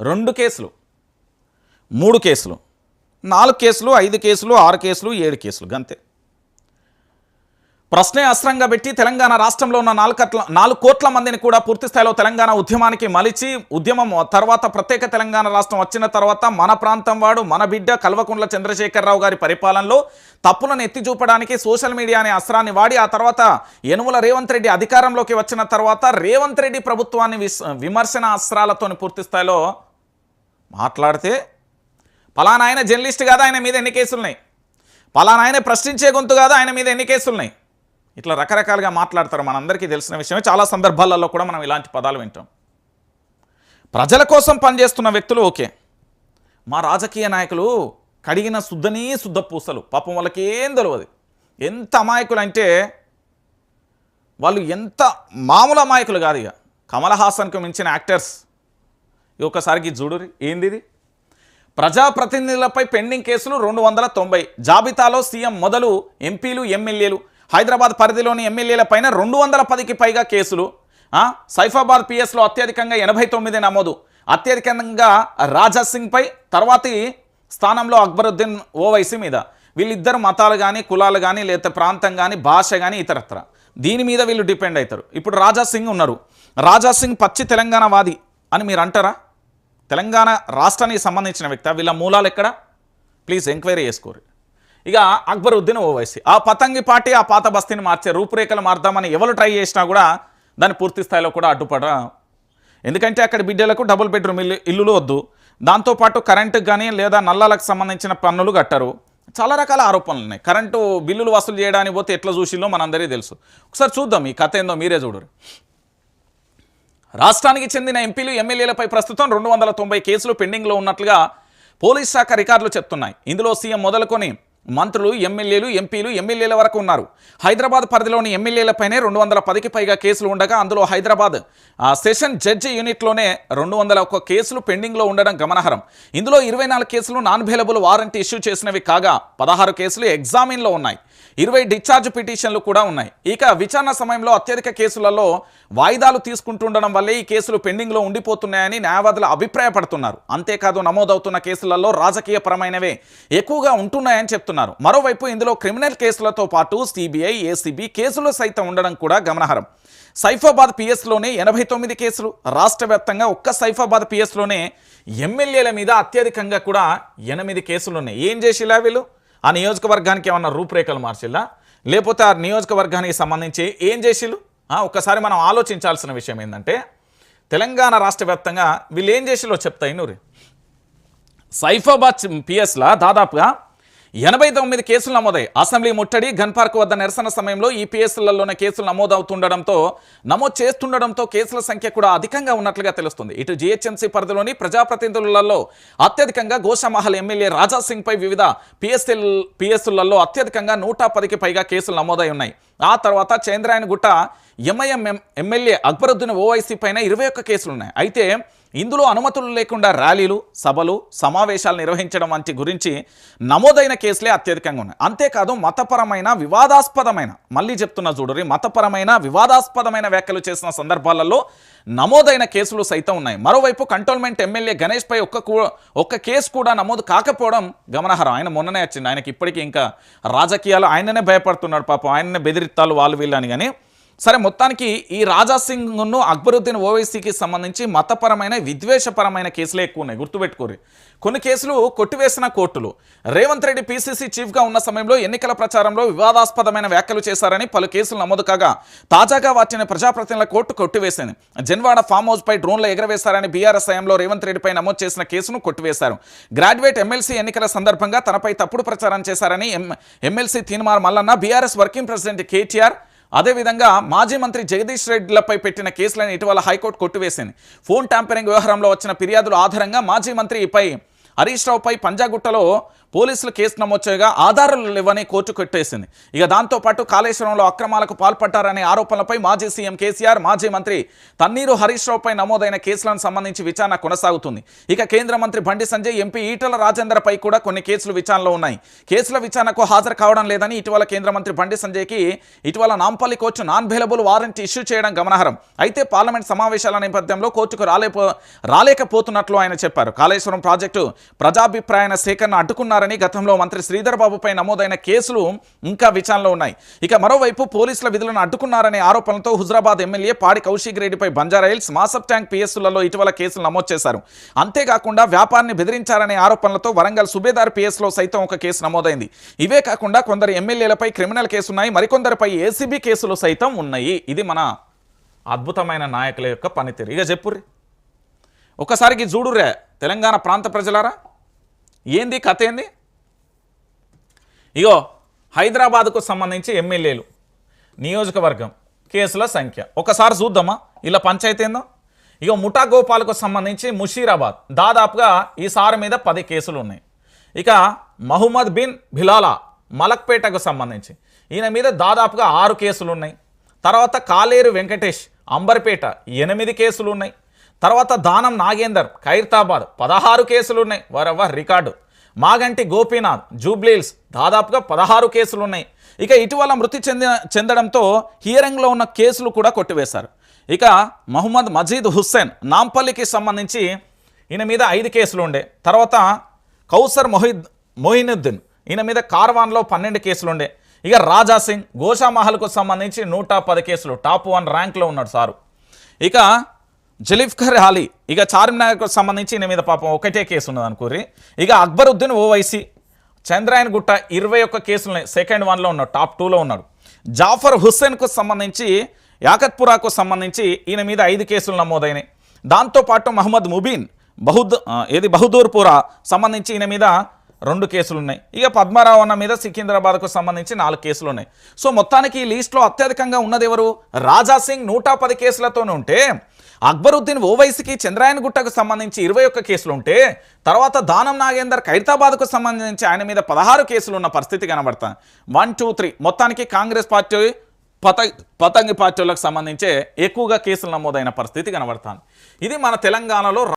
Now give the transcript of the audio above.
రెండు కేసులు మూడు కేసులు నాలుగు కేసులు ఐదు కేసులు ఆరు కేసులు ఏడు కేసులు గంతే. ప్రశ్నే అస్త్రంగా పెట్టి తెలంగాణ రాష్ట్రంలో ఉన్న నాలుగు కట్ల నాలుగు కోట్ల మందిని కూడా పూర్తి స్థాయిలో తెలంగాణ ఉద్యమానికి మలిచి ఉద్యమం తర్వాత ప్రత్యేక తెలంగాణ రాష్ట్రం వచ్చిన తర్వాత మన ప్రాంతం వాడు మన బిడ్డ కల్వకుంట్ల చంద్రశేఖరరావు గారి పరిపాలనలో తప్పులను ఎత్తి చూపడానికి సోషల్ మీడియా అనే అస్త్రాన్ని వాడి ఆ తర్వాత యనుమల రేవంత్ రెడ్డి అధికారంలోకి వచ్చిన తర్వాత రేవంత్ రెడ్డి ప్రభుత్వాన్ని విమర్శన అస్త్రాలతోని పూర్తి స్థాయిలో మాట్లాడితే పలానా ఆయన జర్నలిస్ట్ కాదా ఆయన మీద ఎన్ని కేసులున్నాయి? పలానా ఆయన ప్రశ్నించే గొంతు కాదా ఆయన మీద ఎన్ని కేసులున్నాయి? ఇట్లా రకరకాలుగా మాట్లాడతారు. మనందరికీ తెలిసిన విషయమే. చాలా సందర్భాలలో కూడా మనం ఇలాంటి పదాలు వింటాం. ప్రజల కోసం పనిచేస్తున్న వ్యక్తులు ఓకే. మా రాజకీయ నాయకులు కడిగిన శుద్ధనీ శుద్ధ పూసలు. పాపం వాళ్ళకి ఏం తెలియదు ఎంత అమాయకులు అంటే వాళ్ళు ఎంత మామూలు అమాయకులు కాదు ఇక. కమల్ హాసన్కు మించిన యాక్టర్స్ ఒక్కసారికి చూడురి ఏంది ఇది ప్రజాప్రతినిధులపై పెండింగ్ కేసులు రెండు వందల తొంభై. జాబితాలో సీఎం మొదలు ఎంపీలు ఎమ్మెల్యేలు. హైదరాబాద్ పరిధిలోని ఎమ్మెల్యేల పైన రెండు వందల పదికి పైగా కేసులు. సైఫాబాద్ పిఎస్లో అత్యధికంగా ఎనభై తొమ్మిది నమోదు. అత్యధికంగా రాజా సింగ్పై తర్వాతి స్థానంలో అక్బరుద్దీన్ ఓవైసీ మీద. వీళ్ళిద్దరు మతాలు కానీ కులాలు కానీ లేకపోతే ప్రాంతం కానీ భాష కానీ ఇతరత్ర. దీని మీద వీళ్ళు డిపెండ్ అవుతారు ఇప్పుడు రాజా సింగ్ ఉన్నారు. రాజా సింగ్ పచ్చి తెలంగాణ వాది అని మీరు అంటారా తెలంగాణ రాష్ట్రానికి సంబంధించిన వ్యక్తి వీళ్ళ మూలాలు ఎక్కడ? ప్లీజ్ ఎంక్వైరీ చేసుకోరు. ఇక అక్బరుద్దీన్ ఓవైసీ. ఆ పతంగి పార్టీ ఆ పాత బస్తీని మార్చే రూపురేఖలు మార్దామని ఎవరు ట్రై చేసినా కూడా దాన్ని పూర్తి స్థాయిలో కూడా అడ్డుపడ ఎందుకంటే అక్కడ బిడ్డలకు డబుల్ బెడ్రూమ్ ఇల్లు ఇల్లులు వద్దు. దాంతోపాటు కరెంటుకు కానీ లేదా నల్లాలకు సంబంధించిన పన్నులు కట్టరు. చాలా రకాల ఆరోపణలు ఉన్నాయి. కరెంటు బిల్లులు వసూలు చేయడానికి పోతే ఎట్లా చూసిందో మనందరికీ తెలుసు. ఒకసారి చూద్దాం ఈ కథ ఏందో మీరే చూడరు. రాష్ట్రానికి చెందిన ఎంపీలు ఎమ్మెల్యేలపై ప్రస్తుతం రెండు వందల తొంభై కేసులు పెండింగ్లో ఉన్నట్లుగా పోలీస్ శాఖ రికార్డులు చెప్తున్నాయి. ఇందులో సీఎం మొదలుకొని మంత్రులు ఎమ్మెల్యేలు ఎంపీలు ఎమ్మెల్యేల వరకు ఉన్నారు. హైదరాబాద్ పరిధిలోని ఎమ్మెల్యేలపైనే రెండు వందల పదికి పైగా కేసులు ఉండగా అందులో హైదరాబాద్ సెషన్ జడ్జి యూనిట్లోనే రెండు వందల ఒక్క కేసులు పెండింగ్లో ఉండడం గమనార్హం. ఇందులో ఇరవై నాలుగు కేసులు నాన్ అవైలబుల్ వారెంట్ ఇష్యూ చేసినవి కాగా పదహారు కేసులు ఎగ్జామిన్లో ఉన్నాయి. ఇరవై డిశ్చార్జ్ పిటిషన్లు కూడా ఉన్నాయి. ఇక విచారణ సమయంలో అత్యధిక కేసులలో వాయిదాలు తీసుకుంటుండడం వల్లే ఈ కేసులు పెండింగ్లో ఉండిపోతున్నాయని న్యాయవాదులు అభిప్రాయపడుతున్నారు. అంతేకాదు నమోదవుతున్న కేసులలో రాజకీయపరమైనవే ఎక్కువగా ఉంటున్నాయని చెప్తున్నారు. మరోవైపు ఇందులో క్రిమినల్ కేసులతో పాటు సిబిఐ ఏసీబీ కేసులు సైతం ఉండడం కూడా గమనార్హం. సైఫాబాద్ పిఎస్లోనే ఎనభై తొమ్మిది కేసులు. రాష్ట్ర వ్యాప్తంగా ఒక్క సైఫాబాద్ పిఎస్లోనే ఎమ్మెల్యేల మీద అత్యధికంగా కూడా ఎనిమిది కేసులు ఉన్నాయి. ఏం చేసిలా వీళ్ళు? ఆ నియోజకవర్గానికి ఏమన్నా రూపురేఖలు మార్చిల్లా లేకపోతే ఆ నియోజకవర్గానికి సంబంధించి ఏం చేసిళ్ళు? ఆ, ఒక్కసారి మనం ఆలోచించాల్సిన విషయం ఏంటంటే తెలంగాణ రాష్ట్ర వ్యాప్తంగా వీళ్ళు ఏం చేసిలో చెప్తాయి నూరి. సైఫాబాద్ పిఎస్లా దాదాపుగా ఎనభై తొమ్మిది కేసులు నమోదాయి అసెంబ్లీ ముట్టడి గన్ పార్క్ వద్ద నిరసన సమయంలో ఈపీఎస్లలోనే కేసులు నమోదవుతుండడంతో నమోదు చేస్తుండడంతో కేసుల సంఖ్య కూడా అధికంగా ఉన్నట్లుగా తెలుస్తుంది. ఇటు జీహెచ్ఎంసీ పరిధిలోని ప్రజాప్రతినిధులలో అత్యధికంగా గోషామహల్ ఎమ్మెల్యే రాజా వివిధ పిఎస్ఎల్ పిఎస్లలో అత్యధికంగా నూట పదికి పైగా కేసులు నమోదై ఉన్నాయి. ఆ తర్వాత చంద్రాయన్ గుట్ట ఎంఐఎం ఎమ్మెల్యే అక్బరుద్దీన్ ఓవైసీ పైన ఇరవై ఒక్క కేసులు ఉన్నాయి. అయితే ఇందులో అనుమతులు లేకుండా ర్యాలీలు సభలు సమావేశాలు నిర్వహించడం వంటి గురించి నమోదైన కేసులే అత్యధికంగా ఉన్నాయి. అంతేకాదు మతపరమైన వివాదాస్పదమైన మళ్ళీ చెప్తున్నా చూడరి మతపరమైన వివాదాస్పదమైన వ్యాఖ్యలు చేసిన సందర్భాలలో నమోదైన కేసులు సైతం ఉన్నాయి. మరోవైపు కంటోన్మెంట్ ఎమ్మెల్యే గణేష్పై ఒక్క కూ- ఒక్క కేసు కూడా నమోదు కాకపోవడం గమనార్హం. ఆయన మొన్ననే వచ్చింది. ఆయనకి ఇప్పటికీ ఇంకా రాజకీయాలు ఆయననే భయపడుతున్నాడు పాపం. ఆయననే బెదిరిత్తాలు వాళ్ళు వీళ్ళని కానీ సరే మొత్తానికి ఈ రాజా సింగ్ను అక్బరుద్దీన్ ఓవైసీకి సంబంధించి మతపరమైన విద్వేషపరమైన కేసులే ఎక్కువ ఉన్నాయి. గుర్తుపెట్టుకోరు. కొన్ని కేసులు కొట్టివేసిన కోర్టులు. రేవంత్ రెడ్డి పీసీసీ చీఫ్గా ఉన్న సమయంలో ఎన్నికల ప్రచారంలో వివాదాస్పదమైన వ్యాఖ్యలు చేశారని పలు కేసులు నమోదు కాగా తాజాగా వాటిని ప్రజాప్రతినిధుల కోర్టు కొట్టివేసింది. జన్వాడ ఫామ్ హౌస్పై డ్రోన్లు ఎగరవేశారని బీఆర్ఎస్ హయాంలో రేవంత్ రెడ్డిపై నమోదు చేసిన కేసును కొట్టివేశారు. గ్రాడ్యుయేట్ ఎమ్మెల్సీ ఎన్నికల సందర్భంగా తనపై తప్పుడు ప్రచారం చేశారని M MLC Teenmar Mallanna BRS working president KTR అదేవిధంగా మాజీ మంత్రి జగదీష్ రెడ్డిలపై పెట్టిన కేసులను ఇటీవల హైకోర్టు కొట్టివేసింది. ఫోన్ ట్యాంపరింగ్ వ్యవహారంలో వచ్చిన ఫిర్యాదుల ఆధారంగా మాజీ మంత్రి పై హరీష్ రావుపై పంజాగుట్టలో పోలీసులు కేసు నమోదు చేయగా ఆధారాలు లేవని కోర్టు కొట్టేసింది. ఇక దాంతోపాటు కాళేశ్వరంలో అక్రమాలకు పాల్పడ్డారనే ఆరోపణలపై మాజీ సీఎం కేసీఆర్ మాజీ మంత్రి తన్నీరు హరీష్ రావుపై నమోదైన కేసులను సంబంధించి విచారణ కొనసాగుతుంది. ఇక కేంద్ర మంత్రి బండి సంజయ్ ఎంపీ ఈటల రాజేందర్పై కూడా కొన్ని కేసులు విచారణలో ఉన్నాయి. కేసుల విచారణకు హాజరు కావడం లేదని ఇటీవల కేంద్ర మంత్రి బండి సంజయ్కి ఇటీవల Nampally court non available warrant issue చేయడం గమనార్హం. అయితే పార్లమెంట్ సమావేశాల నేపథ్యంలో కోర్టుకు రాలేపో రాలేకపోతున్నట్లు ఆయన చెప్పారు. కాళేశ్వరం ప్రాజెక్టు ప్రజాభిప్రాయ సేకరణ చేస్తున్నారని గతంలో మంత్రి శ్రీధర్ బాబుపై నమోదైన కేసులు ఇంకా విచారణలో ఉన్నాయి. ఇక మరోవైపు పోలీసుల విధులను అడ్డుకున్నారనే ఆరోపణలతో హుజరాబాద్ ఎమ్మెల్యే పాడి కౌశిక్ రెడ్డిపై బంజారాయిల్స్ మాసప్ ట్యాంక్ పిఎస్లలో ఇటీవల కేసులు నమోదు చేశారు. అంతేకాకుండా వ్యాపారాన్ని బెదిరించారనే ఆరోపణలతో వరంగల్ సుబేదార్ పిఎస్లో సైతం ఒక కేసు నమోదైంది. ఇవే కాకుండా కొందరు ఎమ్మెల్యేలపై క్రిమినల్ కేసున్నాయి మరికొందరిపై ఏసీబీ కేసులు సైతం ఉన్నాయి. ఇది మన అద్భుతమైన నాయకుల యొక్క పనితీరు. ఇక చెప్పుర్రి. ఒకసారికి చూడురే తెలంగాణ ప్రాంత ప్రజలారా? ఏంది కథ ఏంది? ఇగో హైదరాబాద్కు సంబంధించి ఎమ్మెల్యేలు నియోజకవర్గం కేసుల సంఖ్య. ఒకసారి చూద్దామా? ఇలా పంచాయతీ ఏందో? ఇక ముఠా గోపాల్కు సంబంధించి ముషీరాబాద్. దాదాపుగా ఈసారి మీద పది కేసులు ఉన్నాయి ఇక మహమ్మద్ బిన్ భిలాలా మలక్పేటకు సంబంధించి. ఈయన మీద దాదాపుగా ఆరు కేసులు ఉన్నాయి తర్వాత కాలేరు వెంకటేష్ అంబర్పేట ఎనిమిది కేసులు ఉన్నాయి తర్వాత దానం నాగేందర్ ఖైరతాబాద్. పదహారు కేసులు ఉన్నాయి వరవ రికార్డు. మాగంటి గోపీనాథ్ జూబ్లీల్స్ దాదాపుగా పదహారు కేసులు ఉన్నాయి ఇక ఇటీవల మృతి చెందిన చెందడంతో హియరింగ్లో ఉన్న కేసులు కూడా కొట్టివేశారు. ఇక మహమ్మద్ మజీద్ హుస్సేన్ నాంపల్లికి సంబంధించి ఈయన మీద ఐదు కేసులు ఉండే తర్వాత కౌసర్ మొహిద్ మొహినుద్దీన్ ఈయన మీద కార్వాన్లో పన్నెండు కేసులు ఉండే ఇక రాజా సింగ్ గోషామహల్కు సంబంధించి నూట పది కేసులు టాప్ వన్ ర్యాంక్లో ఉన్నాడు సారు. ఇక జలీఫ్కర్ అలీ. ఇక చార్మినార్కు సంబంధించి ఈయన మీద పాపం ఒకటే కేసు ఉన్నది అనుకోరి ఇక అక్బరుద్దీన్ ఓవైసీ చంద్రాయన్ గుట్ట ఇరవై ఒక్క కేసులు సెకండ్ వన్లో ఉన్నాడు టాప్ టూలో ఉన్నాడు. జాఫర్ హుస్సేన్కు సంబంధించి యాకత్పురాకు సంబంధించి ఈయన మీద ఐదు కేసులు నమోదైనాయి. దాంతోపాటు మహమ్మద్ ముబీన్ బహుద్ ఏది బహదూర్పురా సంబంధించి ఈయన మీద రెండు కేసులు ఉన్నాయి ఇక పద్మారావు అన్న మీద సికింద్రాబాద్కు సంబంధించి నాలుగు కేసులు ఉన్నాయి సో మొత్తానికి ఈ లీస్ట్లో అత్యధికంగా ఉన్నది ఎవరు రాజాసింగ్ నూట పది కేసులతోనే ఉంటే అక్బరుద్దీన్ ఓవైసీకి చంద్రాయన్ గుట్టకు సంబంధించి ఇరవై ఒక్క కేసులు ఉంటే తర్వాత దానం నాగేందర్ ఖైరతాబాద్కు సంబంధించి ఆయన మీద పదహారు కేసులు ఉన్న పరిస్థితి కనబడతాయి వన్ టూ త్రీ మొత్తానికి కాంగ్రెస్ పార్టీ పత పతంగి పార్టీలకు సంబంధించే ఎక్కువగా కేసులు నమోదైన పరిస్థితి కనబడుతుంది. ఇది మన తెలంగాణలో